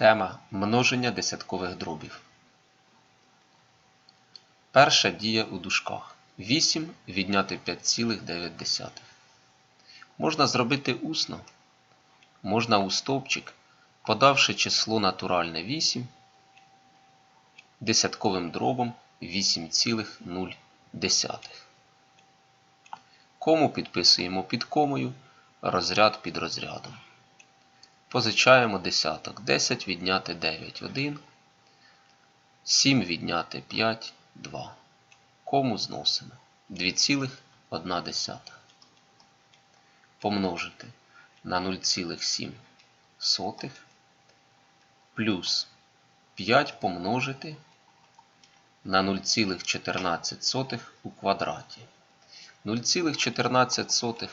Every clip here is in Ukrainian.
Тема множення десяткових дробів. Перша дія у дужках. 8 відняти 5,9. Можна зробити усно. Можна у стовпчик, подавши число натуральне 8 десятковим дробом 8,0. Кому підписуємо під комою, розряд під розрядом. Позичаємо десяток. 10 відняти 9 1. 7 відняти 5 2. Кому зносимо 2,1. Помножити на 0,7 плюс 5 помножити на 0,14 у квадраті. 0,14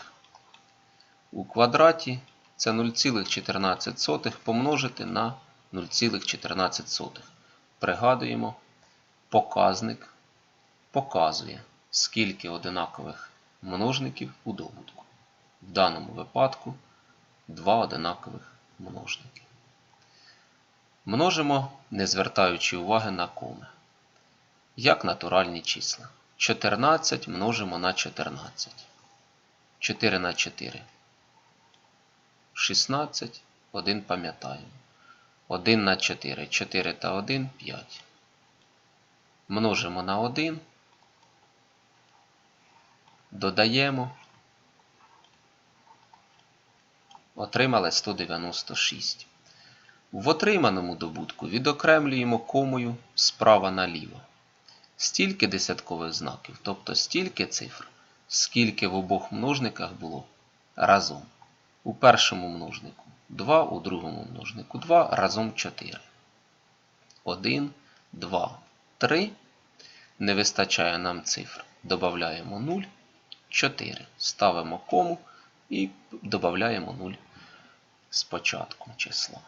у квадраті це 0,14 помножити на 0,14. Пригадуємо, показник показує, скільки одинакових множників у добутку. В даному випадку два одинакових множники. Множимо, не звертаючи уваги на коми. Як натуральні числа. 14 множимо на 14. 4 на 4. 16, 1 пам'ятаємо. 1 на 4, 4 та 1 5. Множимо на 1. Додаємо. Отримали 196. В отриманому добутку відокремлюємо комою справа наліво. Стільки десяткових знаків, тобто стільки цифр, скільки в обох множниках було разом. У першому множнику 2, у другому множнику 2, разом 4. 1, 2, 3. Не вистачає нам цифр. Додаємо 0, 4. Ставимо кому і додаємо 0 спочатку числа.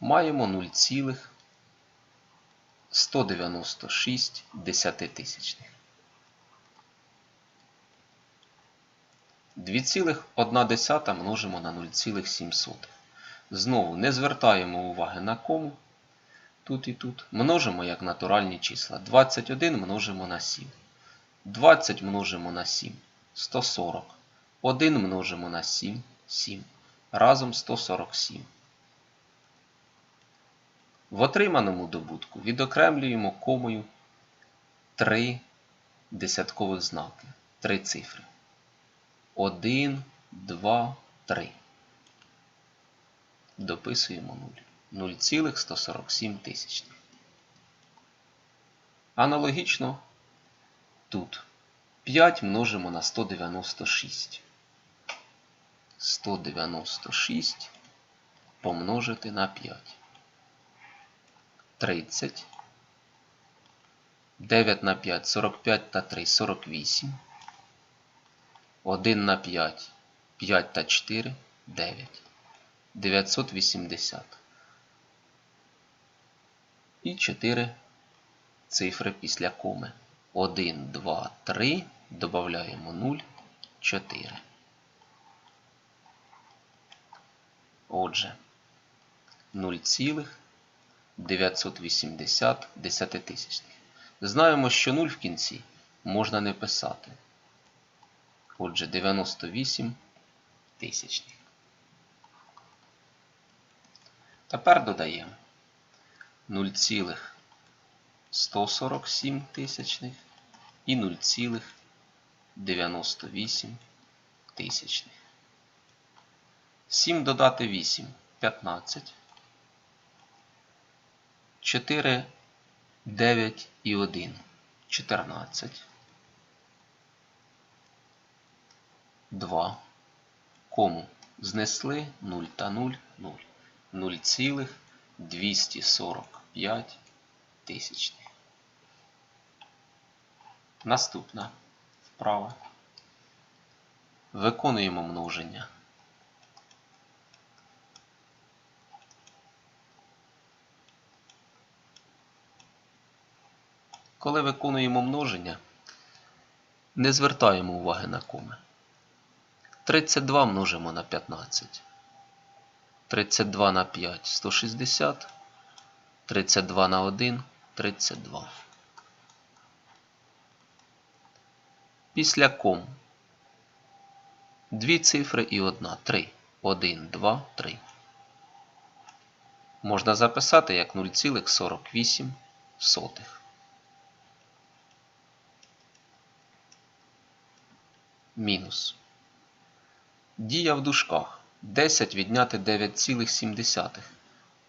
Маємо 0,196 десятитисячних. 2,1 множимо на 0,7. Знову не звертаємо уваги на кому. Тут і тут. Множимо як натуральні числа. 21 множимо на 7. 20 множимо на 7. 140. 1 множимо на 7. 7. Разом 147. В отриманому добутку відокремлюємо комою 3 десяткових знаки. 3 цифри. 1, 2, 3. Дописуємо 0. 0,147 тисячних. Аналогічно тут 5 множимо на 196. 196 помножити на 5. 30. 9 на 5, 45 та 3, 48. 1 на 5, 5 та 4, 9. 980. І 4 цифри після коми. 1, 2, 3. Додаємо 0, 4. Отже, 0,980 десятитисячних. Знаємо, що 0 в кінці можна не писати. Отже, 98 тисячних. Тепер додаємо 0,147 тисячних і 0,98 тисячних. 7 додати 8 15. 4, 9 і 1 14. 2. Кому знесли 0 та 0 0. 0,245 тисячних. Наступна вправа. Виконуємо множення. Коли виконуємо множення, не звертаємо уваги на коми. 32 множимо на 15. 32 на 5 160. 32 на 1 32. Після ком дві цифри і одна 3. 1, 2, 3. Можна записати як 0,48 сотих. Мінус. Дія в дужках. 10 відняти 9,7.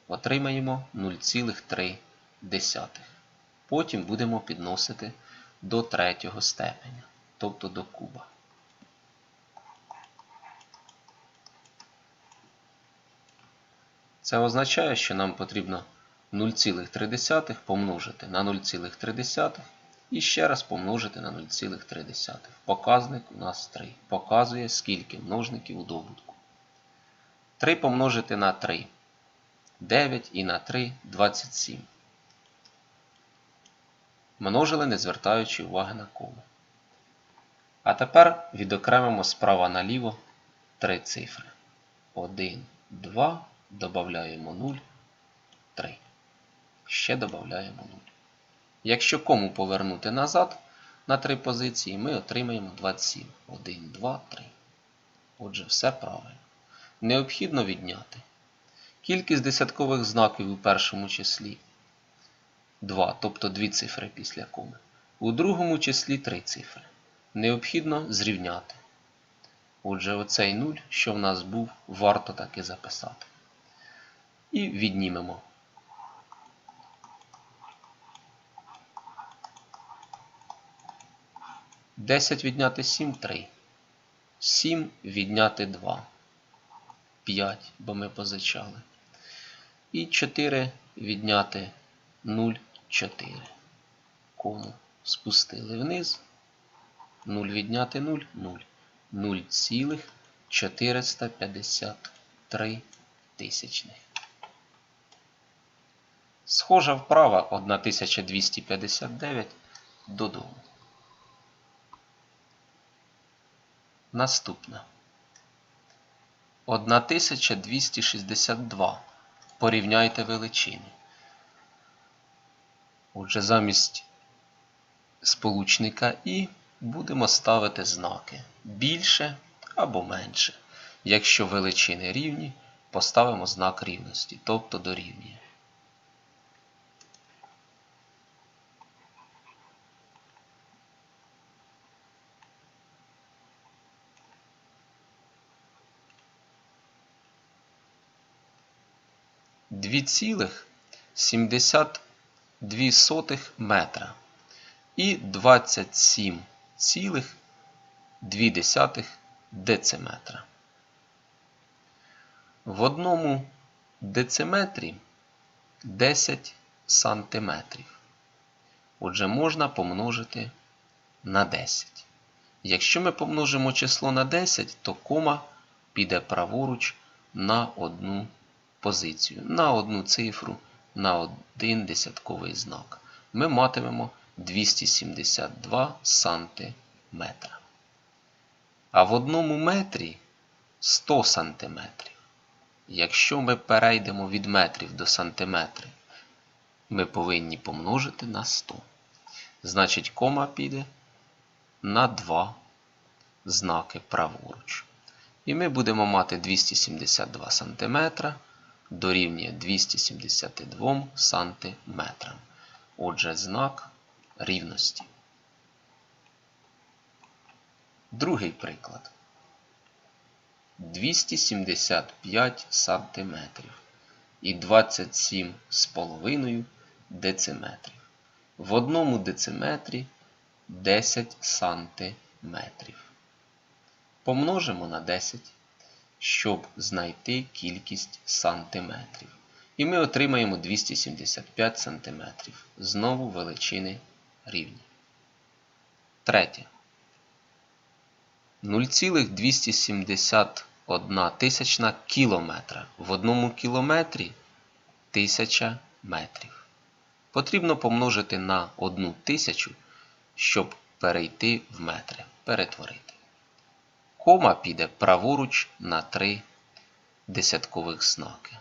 Отримаємо 0,3. Потім будемо підносити до третього степеня, тобто до куба. Це означає, що нам потрібно 0,3 помножити на 0,3 і ще раз помножити на 0,3. Показник у нас 3. Показує, скільки множників у добутку. 3 помножити на 3. 9 і на 3 27. Множили, не звертаючи уваги на кому. А тепер відокремимо справа наліво три цифри. 1, 2, додаємо 0, 3. Ще додаємо 0. Якщо кому повернути назад на три позиції, ми отримаємо 27. 1, 2, 3. Отже, все правильно. Необхідно відняти. Кількість десяткових знаків у першому числі 2, тобто 2 цифри після коми. У другому числі 3 цифри. Необхідно зрівняти. Отже, оцей 0, що в нас був, варто таки записати. І віднімемо. Десять відняти 7 3. 7 відняти 2. 5, бо ми позичали. І 4 відняти 0, 4. Кому спустили вниз. 0 відняти 0, 0. 0,453 тисячних. Схожа вправа 1259 додому. Наступна. 1262. Порівняйте величини. Отже, замість сполучника І будемо ставити знаки більше або менше. Якщо величини рівні, поставимо знак рівності, тобто дорівнює. Дві цілих 72 метра і 27,2 дециметра. В одному дециметрі 10 сантиметрів. Отже, можна помножити на 10. Якщо ми помножимо число на 10, то кома піде праворуч на одну позицію, на одну цифру, на один десятковий знак. Ми матимемо 272 сантиметра. А в одному метрі 100 сантиметрів. Якщо ми перейдемо від метрів до сантиметрів, ми повинні помножити на 100. Значить, кома піде на 2 знаки праворуч. І ми будемо мати 272 см дорівнює 272 сантиметрам. Отже, знак рівності. Другий приклад. 275 сантиметрів і 27,5 дециметрів. В одному дециметрі 10 сантиметрів. Помножимо на 10, щоб знайти кількість сантиметрів. І ми отримаємо 275 см. Знову величини рівні. Третє. 0,271 тисячна кілометра. В одному кілометрі 1000 метрів. Потрібно помножити на 1 тисячу, щоб перейти в метри. Перетворити. Кома піде праворуч на 3 десяткових знаки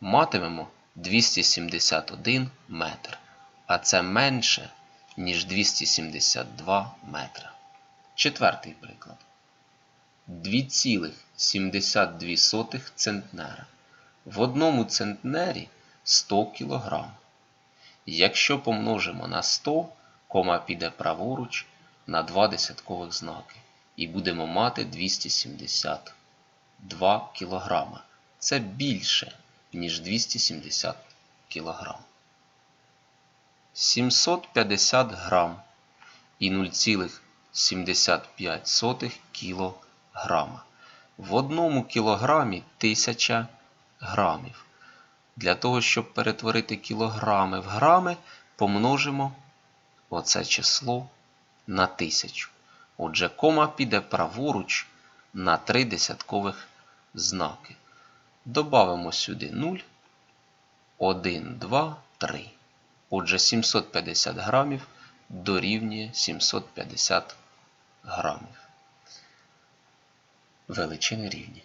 матимемо 271 метр, а це менше, ніж 272 метра. Четвертий приклад. 2,72 центнера. В одному центнері 100 кг. Якщо помножимо на 100, кома піде праворуч на два десяткових знаки. І будемо мати 272 кг. Це більше, ніж 270 кг. 750 грам і 0,75 кілограма. В одному кілограмі 1000 грамів. Для того, щоб перетворити кілограми в грами, помножимо оце число на 1000. Отже, кома піде праворуч на три десяткових знаки. Добавимо сюди 0, 1, 2, 3. Отже, 750 грамів дорівнює 750 грамів. Величини рівні.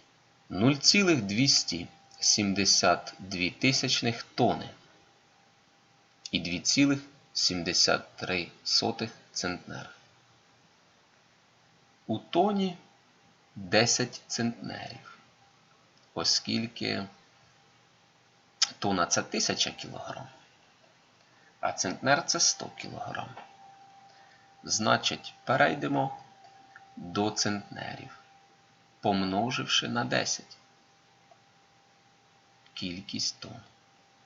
0,272 тисячних тони і 2,73 центнера. У тоні 10 центнерів, оскільки тона це 1000 кг, а центнер це 100 кг. Значить, перейдемо до центнерів, помноживши на 10 кількість тонн.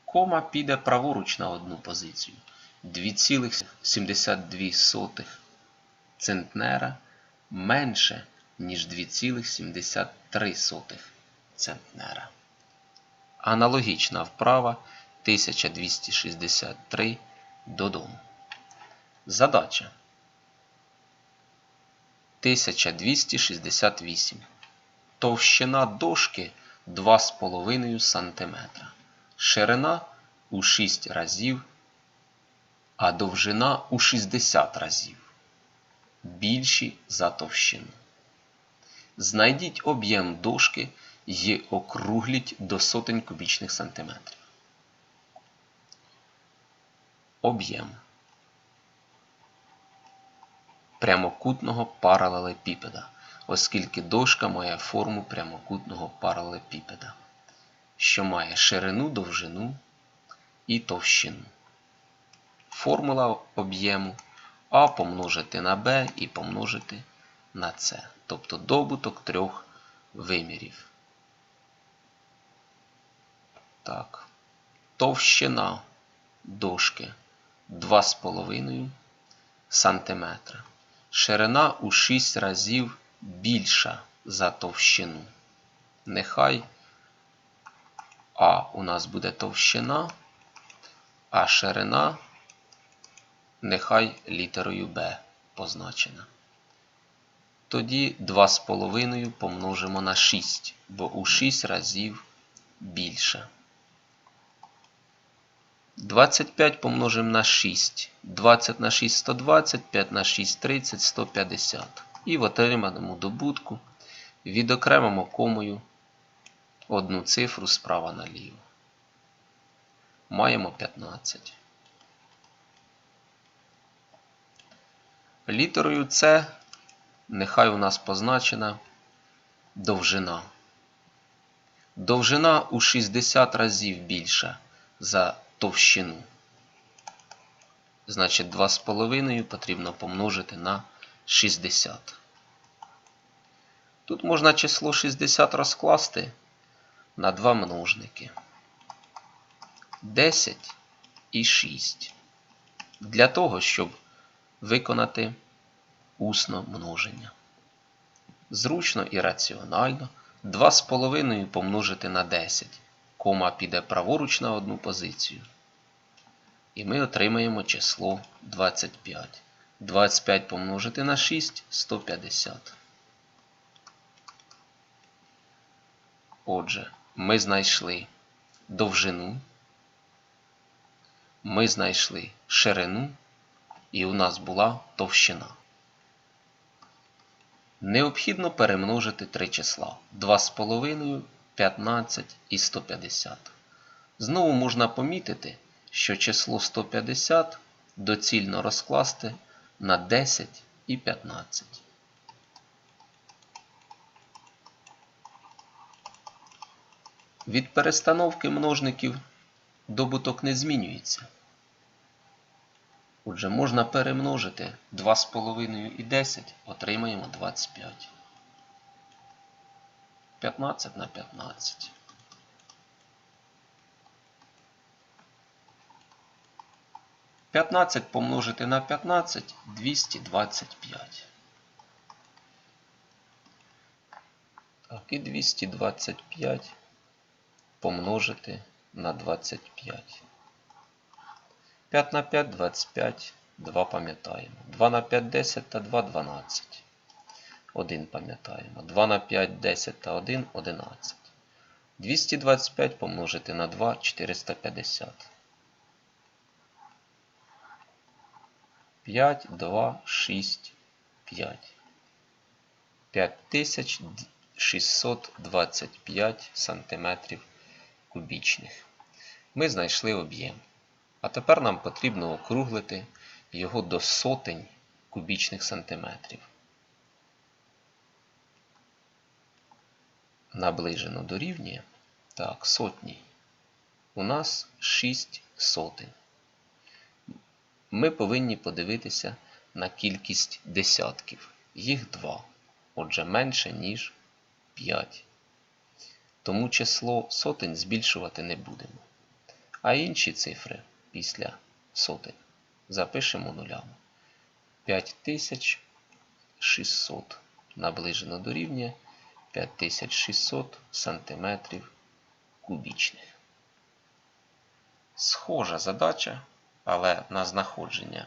Кома піде праворуч на одну позицію. 2,72 центнера менше, ніж 2,73 центнера. Аналогічна вправа 1263 додому. Задача 1268. Товщина дошки 2,5 см. Ширина у 6 разів, а довжина у 60 разів. Більші за товщину. Знайдіть об'єм дошки і округліть до сотень кубічних сантиметрів. Об'єм прямокутного паралелепіпеда, оскільки дошка має форму прямокутного паралелепіпеда, що має ширину, довжину і товщину. Формула об'єму А помножити на Б і помножити на С, тобто добуток трьох вимірів. Так. Товщина дошки 2,5 см. Ширина у 6 разів більша за товщину. Нехай А у нас буде товщина, а ширина нехай літерою Б позначена. Тоді 2,5 помножимо на 6, бо у 6 разів більше. 25 помножимо на 6. 20 на 6 120, 5 на 6 30, 150. І в отриманому добутку відокремимо комою одну цифру справа наліво. Маємо 15. Літерою С нехай у нас позначена довжина. Довжина у 60 разів більша за товщину. Значить, 2,5 потрібно помножити на 60. Тут можна число 60 розкласти на два множники. 10 і 6. Для того, щоб виконати усно множення. Зручно і раціонально 2,5 помножити на 10 кома піде праворуч на одну позицію. І ми отримаємо число 25. 25 помножити на 6 150. Отже, ми знайшли довжину, ми знайшли ширину, і у нас була товщина. Необхідно перемножити три числа 2,5, 15 і 150. Знову можна помітити, що число 150 доцільно розкласти на 10 і 15. Від перестановки множників добуток не змінюється. Отже, можна перемножити 2,5 і 10, отримаємо 25. 15 на 15. П'ятнадцять помножити на 15 – 225. Так, і 225 помножити на 25. 5 на 5 – 25. 2 пам'ятаємо. 2 на 5 – 10 та 2 – 12. 1 пам'ятаємо. 2 на 5 – 10 та 1 – 11. 225 помножити на 2 – 450. 5, 2, 6, 5. 5625 сантиметрів кубічних. Ми знайшли об'єм. А тепер нам потрібно округлити його до сотень кубічних сантиметрів. Наближено дорівнює. Так, сотні. У нас 6 сотень. Ми повинні подивитися на кількість десятків. Їх 2. Отже, менше, ніж 5. Тому число сотень збільшувати не будемо. А інші цифри після сотень запишемо нулями. 5600 наближено дорівнює 5600 сантиметрів кубічних. Схожа задача, але на знаходження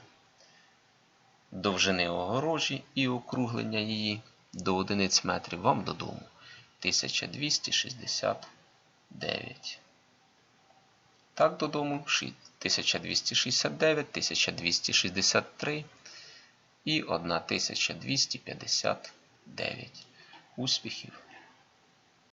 довжини огорожі і округлення її до одиниць метрів вам додому 1269. Так, додому 1269, 1263 і 1259. Успіхів!